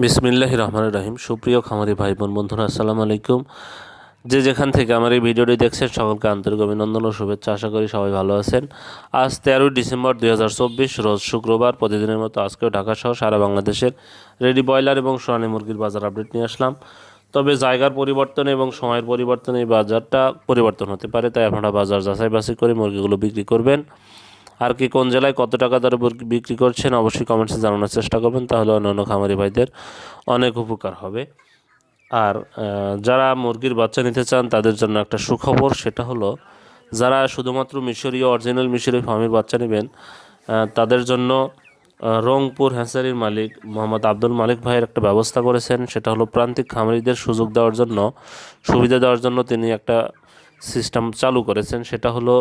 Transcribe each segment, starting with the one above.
বিসমিল্লাহ রহমান রাহিম। সুপ্রিয় খামারি ভাই বোন, বন্ধুরা, আসসালামু আলাইকুম। যে যেখান থেকে আমার এই ভিডিওটি দেখছেন, সকলকে আন্তরিক অভিনন্দন ও শুভেচ্ছা। আশা করি সবাই ভালো আছেন। আজ তেরোই ডিসেম্বর দুই হাজার চব্বিশ, রোজ শুক্রবার, প্রতিদিনের মতো আজকেও ঢাকা সহ সারা বাংলাদেশের রেডি ব্রয়লার এবং সোনালী মুরগির বাজার আপডেট নিয়ে আসলাম। তবে জায়গার পরিবর্তনে এবং সময়ের পরিবর্তনে এই বাজারটা পরিবর্তন হতে পারে, তাই আপনারা বাজার যাচাই বাছাই করে মুরগিগুলো বিক্রি করবেন। আর কি কোন জেলায় কত টাকা দরে বিক্রি করছেন অবশ্যই কমেন্টসে জানানোর চেষ্টা করবেন, তাহলে অন্যান্য খামারি ভাইদের অনেক উপকার হবে। আর যারা মুরগির বাচ্চা নিতে চান, তাদের জন্য একটা সুখবর সেটা হলো, যারা শুধুমাত্র মিশরীয় অরিজিনাল মিশরীয় ফার্মের বাচ্চা নেবেন তাদের জন্য রংপুর হ্যাঁসারির মালিক মোহাম্মদ আব্দুল মালিক ভাইয়ের একটা ব্যবস্থা করেছেন, সেটা হলো প্রান্তিক খামারিদের সুযোগ দেওয়ার জন্য, সুবিধা দেওয়ার জন্য তিনি একটা সিস্টেম চালু করেছেন, সেটা হলো,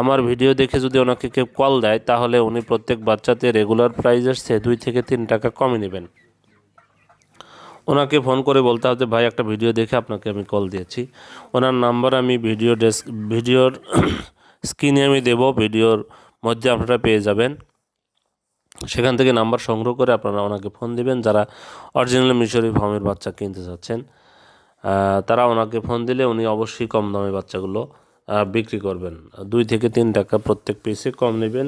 আমার ভিডিও দেখে যদি ওনাকে কেউ কল দেয়, তাহলে উনি প্রত্যেক বাচ্চাতে রেগুলার প্রাইজের চেয়ে দুই থেকে তিন টাকা কমে নেবেন। ওনাকে ফোন করে বলতে হবে, ভাই, একটা ভিডিও দেখে আপনাকে আমি কল দিয়েছি। ওনার নাম্বার আমি ভিডিও ডেস্ক ভিডিওর স্ক্রিনে আমি দেব ভিডিওর মধ্যে আপনারা পেয়ে যাবেন। সেখান থেকে নাম্বার সংগ্রহ করে আপনারা ওনাকে ফোন দিবেন, যারা অরিজিনাল মিশরি ফর্মের বাচ্চা কিনতে চাচ্ছেন তারা ওনাকে ফোন দিলে উনি অবশ্যই কম দামে বাচ্চাগুলো বিক্রি করবেন। দুই থেকে তিন টাকা প্রত্যেক পিসে কম নেবেন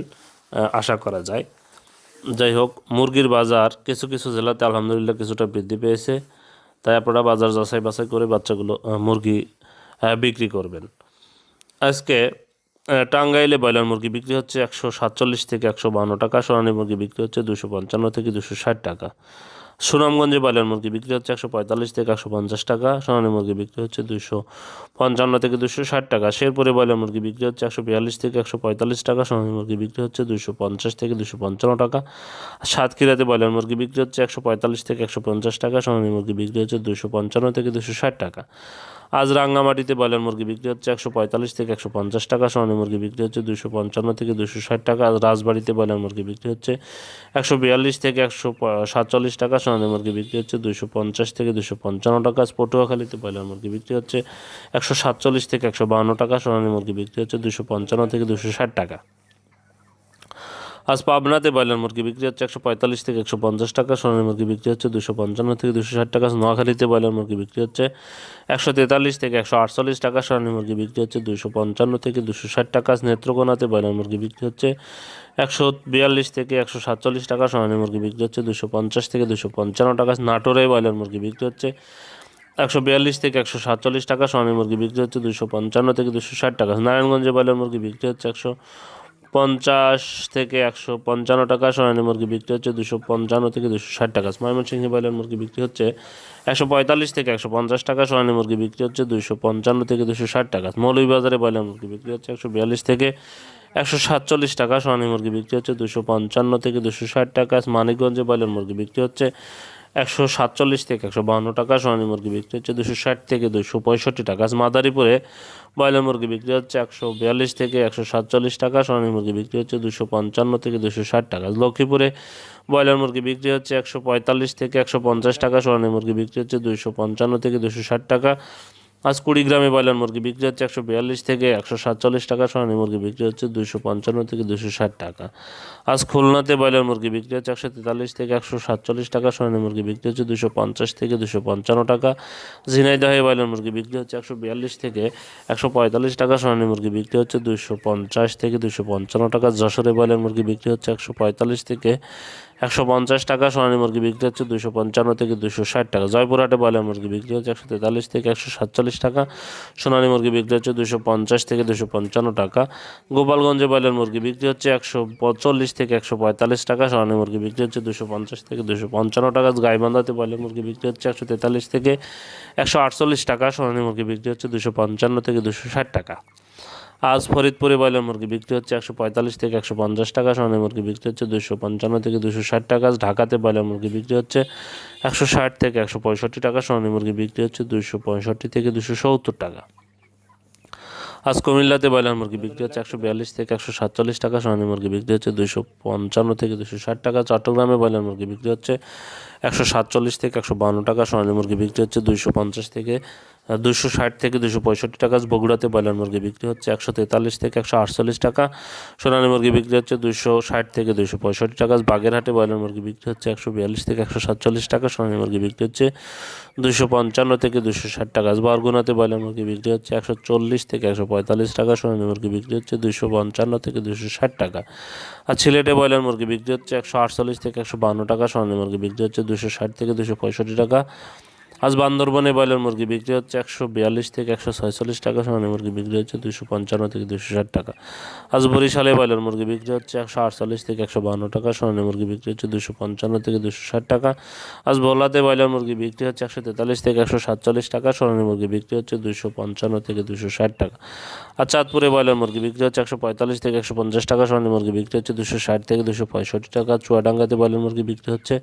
আশা করা যায়। যাই হোক, মুরগির বাজার কিছু কিছু জেলাতে আলহামদুলিল্লাহ কিছুটা বৃদ্ধি পেয়েছে। তাই আপনারা বাজার যাচাই বাছাই করে বাচ্চাগুলো মুরগি বিক্রি করবেন। আজকে টাঙ্গাইলে ব্রয়লার মুরগি বিক্রি হচ্ছে একশো সাতচল্লিশ থেকে একশো বান্ন টাকা, সোনালী মুরগি বিক্রি হচ্ছে দুশো পঞ্চান্ন থেকে দুশো ষাট টাকা। সুনামগঞ্জে ব্রয়লার মুরগি বিক্রি হচ্ছে একশো পঁয়তাল্লিশ থেকে একশো পঞ্চাশ টাকা, সোনালী মুরগি বিক্রি হচ্ছে দুশো পঞ্চান্ন থেকে দুশো ষাট টাকা, শেরপুরে ব্রয়লার মুরগি বিক্রি হচ্ছে একশো বিয়াল্লিশ থেকে একশো পঁয়তাল্লিশ টাকা, সোনালী মুরগি বিক্রি হচ্ছে দুশো পঞ্চাশ থেকে দুশো পঞ্চান্ন টাকা, সাতক্ষীরাতে ব্রয়লার মুরগি বিক্রি হচ্ছে একশো পঁয়তাল্লিশ থেকে একশো পঞ্চাশ টাকা, সোনালী মুরগি বিক্রি হচ্ছে দুশো পঞ্চান্ন থেকে দুশো ষাট টাকা। আজ রাঙ্গামাটিতে ব্রয়লার মুরগি বিক্রি হচ্ছে একশো পঁয়তাল্লিশ থেকে একশো পঞ্চাশ টাকা, সোনালী মুরগি বিক্রি হচ্ছে দুশো পঞ্চান্ন থেকে দুশো ষাট টাকা, আজ রাজবাড়িতে ব্রয়লার মুরগি বিক্রি হচ্ছে একশো বিয়াল্লিশ থেকে একশো সাতচল্লিশ টাকা, সোনালী মুরগি বিক্রি হচ্ছে দুশো পঞ্চাশ থেকে দুশো পঞ্চান্ন টাকা, আজ পটুয়াখালীতে ব্রয়লার মুরগি বিক্রি হচ্ছে একশো সাতচল্লিশ থেকে একশো বাহান্ন টাকা, সোনালী মুরগি বিক্রি হচ্ছে দুশো পঞ্চান্ন থেকে দুশো ষাট টাকা। আজ পাবনাতে ব্রয়লার মুরগি বিক্রি হচ্ছে একশো পঁয়তাল্লিশ থেকে একশো পঞ্চাশ টাকা, সোনালী মুরগি বিক্রি হচ্ছে দুশো পঞ্চান্ন থেকে দুশো ষাট টাকা, নোয়াখালীতে ব্রয়লার মুরগি বিক্রি হচ্ছে একশো তেতাল্লিশ থেকে একশো আটচল্লিশ টাকা, সোনালী মুরগি বিক্রি হচ্ছে দুশো পঞ্চান্ন থেকে দুশো ষাট টাকা, নেত্রকোনাতে ব্রয়লার মুরগি বিক্রি হচ্ছে একশো বিয়াল্লিশ থেকে একশো সাতচল্লিশ টাকা, সোনালী মুরগি বিক্রি হচ্ছে দুশো পঞ্চাশ থেকে দুশো পঞ্চান্ন টাকা, নাটোরে ব্রয়লার মুরগি বিক্রি হচ্ছে একশো বিয়াল্লিশ থেকে একশো সাতচল্লিশ টাকা, সোনালী মুরগি বিক্রি হচ্ছে দুশো পঞ্চান্ন থেকে দুশো ষাট টাকা, নারায়ণগঞ্জে ব্রয়লার মুরগি বিক্রি হচ্ছে একশো পঞ্চাশ থেকে একশো পঞ্চান্ন টাকা সোনালী মুরগি বিক্রি হচ্ছে, দুশো পঞ্চান্ন থেকে দুশো ষাট টাকা। ময়মনসিংহে ব্রয়লার মুরগি বিক্রি হচ্ছে একশো পঁয়তাল্লিশ থেকে একশো পঞ্চাশ টাকা, সোনালী মুরগি বিক্রি হচ্ছে দুশো পঞ্চান্ন থেকে দুশো ষাট টাকা। মৌলভীবাজারে ব্রয়লার মুরগি বিক্রি হচ্ছে একশো বিয়াল্লিশ থেকে একশো সাতচল্লিশ টাকা, সোনালী মুরগি বিক্রি হচ্ছে দুশো পঞ্চান্ন থেকে দুশো ষাট টাকা। মানিকগঞ্জে ব্রয়লার মুরগি বিক্রি হচ্ছে একশো সাতচল্লিশ থেকে একশো বাহান্ন টাকা, সোনালী মুরগি বিক্রি হচ্ছে দুশো ষাট থেকে দুশো পঁয়ষট্টি টাকা। মাদারীপুরে ব্রয়লার মুরগি বিক্রি হচ্ছে একশো বিয়াল্লিশ থেকে একশো সাতচল্লিশ টাকা, সোনালী মুরগি বিক্রি হচ্ছে দুশো পঞ্চান্ন থেকে দুশো ষাট টাকা। লক্ষ্মীপুরে ব্রয়লার মুরগি বিক্রি হচ্ছে একশো পঁয়তাল্লিশ থেকে একশো পঞ্চাশ টাকা, সোনালী মুরগি বিক্রি হচ্ছে দুশো পঞ্চান্ন থেকে দুশো ষাট টাকা। আজ কুড়িগ্রামে ব্রয়লার মুরগি বিক্রি হচ্ছে একশো বিয়াল্লিশ থেকে একশো সাতচল্লিশ টাকা, সোনালী মুরগি বিক্রি হচ্ছে দুশো পঞ্চান্ন থেকে দুশো ষাট টাকা। আজ খুলনাতে ব্রয়লার মুরগি বিক্রি হচ্ছে একশো তেতাল্লিশ থেকে একশো সাতচল্লিশ টাকা, সোনালী মুরগি বিক্রি হচ্ছে দুশো পঞ্চাশ থেকে দুশো পঞ্চান্ন টাকা। ঝিনাইদহে ব্রয়লার মুরগি বিক্রি হচ্ছে একশো বিয়াল্লিশ থেকে একশো পঁয়তাল্লিশ টাকা, সোনালী মুরগি বিক্রি হচ্ছে দুশো পঞ্চাশ থেকে দুশো পঞ্চান্ন টাকা। যশোরে ব্রয়লার মুরগি বিক্রি হচ্ছে একশো পঁয়তাল্লিশ থেকে একশো পঞ্চাশ টাকা, সোনালী মুরগি বিক্রি হচ্ছে দুশো পঞ্চান্ন থেকে দুশো ষাট টাকা। জয়পুরহাটে ব্রয়লার মুরগি বিক্রি হচ্ছে একশো তেতাল্লিশ থেকে একশো সাতচল্লিশ টাকা, সোনালী মুরগি বিক্রি হচ্ছে দুশো পঞ্চাশ থেকে দুশো পঞ্চান্ন টাকা। গোপালগঞ্জে ব্রয়লার মুরগি বিক্রি হচ্ছে একশো পঁয়তাল্লিশ থেকে একশো পঁয়তাল্লিশ টাকা, সোনালী মুরগি বিক্রি হচ্ছে দুশো পঞ্চাশ থেকে দুশো পঞ্চান্ন টাকা। গাইবান্ধাতে ব্রয়লার মুরগি বিক্রি হচ্ছে একশো তেতাল্লিশ থেকে একশো আটচল্লিশ টাকা, সোনালী মুরগি বিক্রি হচ্ছে দুশো পঞ্চান্ন থেকে দুশো ষাট টাকা। আজ ফরিদপুরে ব্রয়লার মুরগি বিক্রি হচ্ছে একশো পঁয়তাল্লিশ থেকে একশো পঞ্চাশ টাকা, সোনালী মুরগি বিক্রি হচ্ছে দুশো পঞ্চান্ন থেকে দুশো ষাট টাকা ঢাকাতে ব্রয়লার মুরগি বিক্রি হচ্ছে একশো ষাট থেকে একশো পঁয়ষট্টি টাকা, সোনালী মুরগি বিক্রি হচ্ছে দুশো পঁয়ষট্টি থেকে দুশো সত্তর টাকা। আজ কুমিল্লাতে ব্রয়লার মুরগি বিক্রি হচ্ছে একশো বিয়াল্লিশ থেকে একশো সাতচল্লিশ টাকা, সোনালী মুরগি বিক্রি হচ্ছে দুশো পঞ্চান্ন থেকে দুশো ষাট টাকা, চট্টগ্রামে ব্রয়লার মুরগি বিক্রি হচ্ছে একশো সাতচল্লিশ থেকে একশো বান্ন টাকা, সোনালী মুরগি বিক্রি হচ্ছে দুইশো পঞ্চাশ থেকে দুশো ষাট থেকে দুশো পঁয়ষট্টি টাকা। বগুড়াতে ব্রয়লার মুরগি বিক্রি হচ্ছে একশো তেতাল্লিশ থেকে একশো আটচল্লিশ টাকা। সোনালী মুরগি বিক্রি হচ্ছে দুশো ষাট থেকে দুশো পঁয়ষট্টি টাকা। বাগেরহাটে ব্রয়লার মুরগি বিক্রি হচ্ছে একশো বিয়াল্লিশ থেকে একশো সাতচল্লিশ টাকা। সোনালী মুরগি বিক্রি হচ্ছে দুশো পঞ্চান্ন থেকে দুশো ষাট টাকা। বরগুনাতে ব্রয়লার মুরগি বিক্রি হচ্ছে একশো চল্লিশ থেকে একশো পঁয়তাল্লিশ টাকা। সোনালী মুরগি বিক্রি হচ্ছে দুশো পঞ্চান্ন থেকে দুশো ষাট টাকা। আর সিলেটে ব্রয়লার মুরগি বিক্রি হচ্ছে একশো আটচল্লিশ থেকে একশো বান্ন টাকা। সোনালী মুরগি বিক্রি হচ্ছে দুশো ষাট থেকে দুশো পঁয়ষট্টি টাকা। আজ বান্দরবনে ব্রয়লার মুরগি বিক্রি হচ্ছে একশো বিয়াল্লিশ থেকে একশো ছয়চল্লিশ টাকা, সোনালী মুরগি বিক্রি হচ্ছে দুশো পঞ্চান্ন থেকে দুশো ষাট টাকা। আজ বরিশালে ব্রয়লার মুরগি বিক্রি হচ্ছে একশো আটচল্লিশ থেকে একশো বান্ন টাকা, সোনালী মুরগি বিক্রি হচ্ছে দুশো পঞ্চান্ন থেকে দুশো ষাট টাকা। আজ ভোলাতে ব্রয়লার মুরগি বিক্রি হচ্ছে একশো তেতাল্লিশ থেকে একশো সাতচল্লিশ টাকা, সোনালী মুরগি বিক্রি হচ্ছে দুশো পঞ্চান্ন থেকে দুশো ষাট টাকা। আর চাঁদপুরে ব্রয়লার মুরগি বিক্রি হচ্ছে একশো পঁয়তাল্লিশ থেকে একশো পঞ্চাশ টাকা, সোনালী মুরগি বিক্রি হচ্ছে দুশো ষাট থেকে দুশো পঁয়ষট্টি টাকা, চুয়াডাঙ্গাতে ব্রয়লার মুরগি বিক্রি হচ্ছে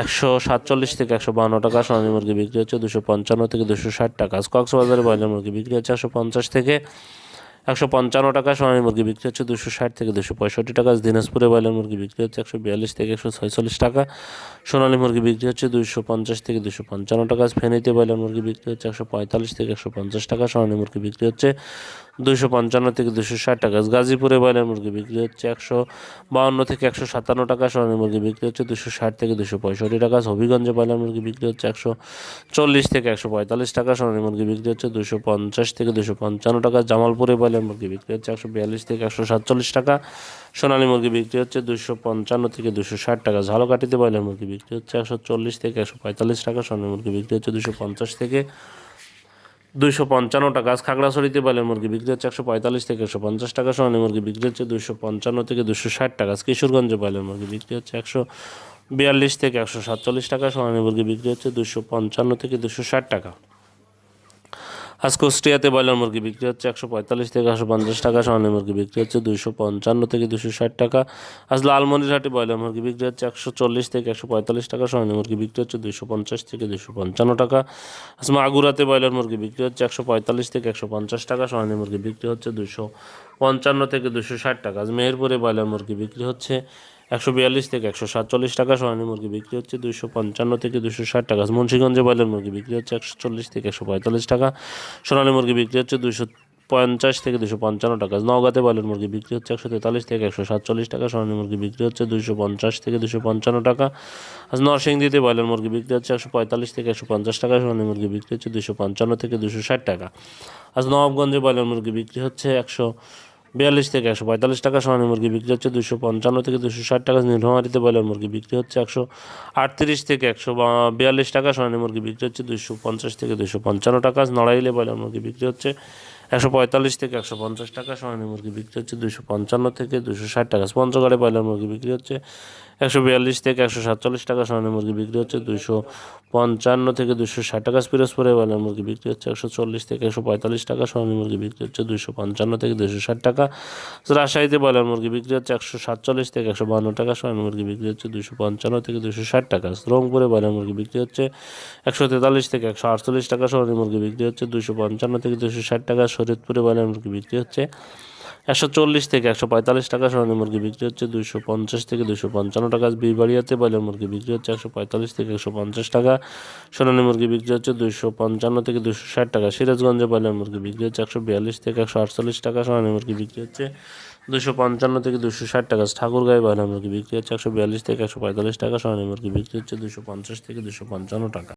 একশো সাতচল্লিশ থেকে একশো বান্ন টাকা, সোনালী মুরগি বিক্রি হচ্ছে দুশো পঞ্চান্ন থেকে দুশো ষাট টাকা। কক্সবাজারে ব্রয়লার মুরগি বিক্রি হচ্ছে একশো পঞ্চাশ থেকে একশো পঞ্চান্ন টাকা সোনালী মুরগি বিক্রি হচ্ছে দুশো ষাট থেকে দুশো পঁয়ষট্টি টাকা। দিনাজপুরে ব্রয়লার মুরগি বিক্রি হচ্ছে একশো বিয়াল্লিশ থেকে একশো ছয়চল্লিশ টাকা। সোনালী মুরগি বিক্রি হচ্ছে দুশো পঞ্চাশ থেকে দুশো পঞ্চান্ন টাকা। ফেনীতে ব্রয়লার মুরগি বিক্রি হচ্ছে একশো পঁয়তাল্লিশ থেকে একশো পঞ্চাশ টাকা। সোনালী মুরগি বিক্রি হচ্ছে দুশো পঞ্চান্ন থেকে দুশো ষাট টাকা। গাজীপুরে ব্রয়লার মুরগি বিক্রি হচ্ছে একশো বাউন্ন থেকে একশো সাতান্ন টাকা। সোনালী মুরগি বিক্রি হচ্ছে দুশো ষাট থেকে দুশো পঁয়ষট্টি টাকা। হবিগঞ্জে ব্রয়লার মুরগি বিক্রি হচ্ছে একশো চল্লিশ থেকে একশো পঁয়তাল্লিশ টাকা। সোনালী মুরগি বিক্রি হচ্ছে দুশো পঞ্চাশ থেকে দুশো পঞ্চান্ন টাকা। জামালপুরে ব্রয়লার মুরগি বিক্রি হচ্ছে একশো বিয়াল্লিশ থেকে একশো সাতচল্লিশ টাকা। সোনালী মুরগি বিক্রি হচ্ছে দুশো পঞ্চান্ন থেকে দুশো ষাট টাকা। ঝালকাঠিতে ব্রয়লার মুরগি বিক্রি হচ্ছে একশো চল্লিশ থেকে একশো পঁয়তাল্লিশ টাকা। সোনালী মুরগি বিক্রি হচ্ছে দুশো পঞ্চাশ থেকে দুইশো পঞ্চান্ন টাকা। খাগড়াছড়িতে ব্রয়লার মুরগি বিক্রি হচ্ছে একশো পঁয়তাল্লিশ থেকে একশো পঞ্চাশ টাকা। সোনালী মুরগি বিক্রি হচ্ছে দুশো পঞ্চান্ন থেকে দুশো ষাট টাকা। কিশোরগঞ্জে ব্রয়লার মুরগি বিক্রি হচ্ছে একশো বিয়াল্লিশ থেকে একশো সাতচল্লিশ টাকা। সোনালী মুরগি বিক্রি হচ্ছে দুশো পঞ্চান্ন থেকে দুশো ষাট টাকা। আজ কুষ্টিয়াতে ব্রয়লার মুরগি বিক্রি হচ্ছে একশো পঁয়তাল্লিশ থেকে একশো পঞ্চাশ টাকা সোনালী মুরগি বিক্রি হচ্ছে দুশো পঞ্চান্ন থেকে দুশো ষাট টাকা। আজ লালমনিরহাটে ব্রয়লার মুরগি বিক্রি হচ্ছে একশো চল্লিশ থেকে একশো পঁয়তাল্লিশ টাকা সোনালী মুরগি বিক্রি হচ্ছে দুশো পঞ্চাশ থেকে দুশো পঞ্চান্ন টাকা। আজ মাগুরাতে ব্রয়লার মুরগি বিক্রি হচ্ছে একশো পঁয়তাল্লিশ থেকে একশো পঞ্চাশ টাকা সোনালী মুরগি বিক্রি হচ্ছে দুশো পঞ্চান্ন থেকে দুশো ষাট টাকা। আজ মেহেরপুরে ব্রয়লার মুরগি বিক্রি হচ্ছে একশো বিয়াল্লিশ থেকে একশো সাতচল্লিশ টাকা সোনালী মুরগি বিক্রি হচ্ছে দুশো পঞ্চান্ন থেকে দুশো ষাট টাকা। মুন্সিগঞ্জে ব্রয়লার মুরগি বিক্রি হচ্ছে একশো চল্লিশ থেকে একশো পঁয়তাল্লিশ টাকা, সোনালী মুরগি বিক্রি হচ্ছে দুশো পঞ্চাশ থেকে দুশো পঞ্চান্ন টাকা। নওগাঁতে ব্রয়লার মুরগি বিক্রি হচ্ছে একশো তেতাল্লিশ থেকে একশো সাতচল্লিশ টাকা, সোনালী মুরগি বিক্রি হচ্ছে দুশো পঞ্চাশ থেকে দুশো পঞ্চান্ন টাকা। আজ নরসিংদীতে ব্রয়লার মুরগি বিক্রি হচ্ছে একশো পঁয়তাল্লিশ থেকে একশো পঞ্চাশ টাকা, সোনালী মুরগি বিক্রি হচ্ছে দুশো পঞ্চান্ন থেকে দুশো ষাট টাকা। আজ নবাবগঞ্জে ব্রয়লার মুরগি বিক্রি হচ্ছে একশো বিয়াল্লিশ থেকে একশো পঁয়তাল্লিশ টাকা সোনালী মুরগি বিক্রি হচ্ছে দুশো পঞ্চান্ন থেকে দুশো ষাট টাকা। নীলহামারিতে ব্রয়লার মুরগি বিক্রি হচ্ছে একশো আটত্রিশ থেকে একশো বিয়াল্লিশ টাকা, সোনালী মুরগি বিক্রি হচ্ছে দুশো পঞ্চাশ থেকে দুশো পঞ্চান্ন টাকা। নড়াইলে ব্রয়লার মুরগি বিক্রি হচ্ছে একশো পঁয়তাল্লিশ থেকে একশো পঞ্চাশ টাকা, সোনালী মুরগি বিক্রি হচ্ছে দুশো পঞ্চান্ন থেকে দুশো ষাট টাকা। পঞ্চগড়ে ব্রয়লার মুরগি বিক্রি হচ্ছে একশো বিয়াল্লিশ থেকে একশো সাতচল্লিশ টাকা সোনালী মুরগি বিক্রি হচ্ছে দুশো পঞ্চান্ন থেকে দুশো ষাট টাকা পিরোজপুরে ব্রয়লার মুরগি বিক্রি হচ্ছে, একশো চল্লিশ থেকে একশো পঁয়তাল্লিশ টাকা সোনালী মুরগি বিক্রি হচ্ছে দুশো পঞ্চান্ন থেকে দুশো ষাট টাকা। রাজশাহীতে ব্রয়লার মুরগি বিক্রি হচ্ছে, একশো সাতচল্লিশ থেকে একশো বান্ন টাকা সোনালী মুরগি বিক্রি হচ্ছে দুশো পঞ্চান্ন থেকে দুশো ষাট টাকা। রংপুরে ব্রয়লার মুরগি বিক্রি হচ্ছে, একশো তেতাল্লিশ থেকে একশো আটচল্লিশ টাকা সোনালী মুরগি বিক্রি হচ্ছে দুশো পঞ্চান্ন থেকে দুশো ষাট টাকা। শরীয়তপুরে ব্রয়লার মুরগি বিক্রি হচ্ছে একশো চল্লিশ থেকে একশো পঁয়তাল্লিশ টাকা সোনালী মুরগি বিক্রি হচ্ছে দুশো পঞ্চাশ থেকে দুশো পঞ্চান্ন টাকা। বিরবাড়িয়াতে ব্রয়লার মুরগি বিক্রি হচ্ছে, একশো পঁয়তাল্লিশ থেকে একশো পঞ্চাশ টাকা। সোনালী মুরগি বিক্রি হচ্ছে দুশো পঞ্চান্ন থেকে দুশো ষাট টাকা। সিরাজগঞ্জে ব্রয়লার মুরগি বিক্রি হচ্ছে, একশো বিয়াল্লিশ থেকে একশো আটচল্লিশ টাকা। সোনালী মুরগি বিক্রি হচ্ছে দুশো পঞ্চান্ন থেকে দুশো ষাট টাকা। ঠাকুরগাঁয়ে ব্রয়লার মুরগি বিক্রি হচ্ছে, একশো বিয়াল্লিশ থেকে একশো পঁয়তাল্লিশ টাকা। সোনালী মুরগি বিক্রি হচ্ছে দুশো পঞ্চাশ থেকে দুশো পঞ্চান্ন টাকা।